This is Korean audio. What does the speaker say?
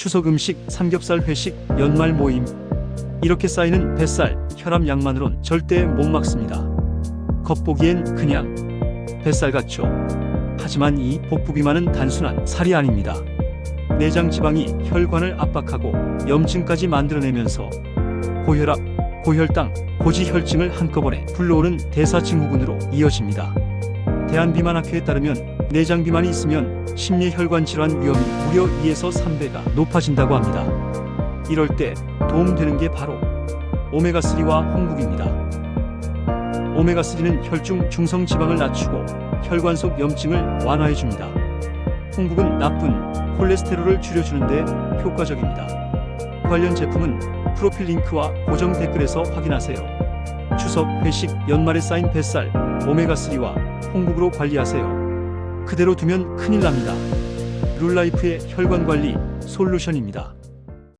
추석 음식, 삼겹살 회식, 연말 모임. 이렇게 쌓이는 뱃살, 혈압 약만으론 절대 못 막습니다. 겉보기엔 그냥 뱃살 같죠. 하지만 이 복부 비만은 단순한 살이 아닙니다. 내장 지방이 혈관을 압박하고 염증까지 만들어내면서 고혈압, 고혈당, 고지혈증을 한꺼번에 불러오는 대사증후군으로 이어집니다. 대한비만학회에 따르면 내장 비만이 있으면 심리혈관 질환 위험이 무려 2에서 3배가 높아진다고 합니다. 이럴 때 도움되는 게 바로 오메가3와 홍국입니다. 오메가3는 혈중 중성 지방을 낮추고 혈관 속 염증을 완화해 줍니다. 홍국은 나쁜 콜레스테롤을 줄여주는데 효과적입니다. 관련 제품은 프로필 링크와 고정 댓글에서 확인하세요. 추석, 회식, 연말에 쌓인 뱃살, 오메가3와 홍국으로 관리하세요. 그대로 두면 큰일 납니다. 룰라이프의 혈관 관리 솔루션입니다.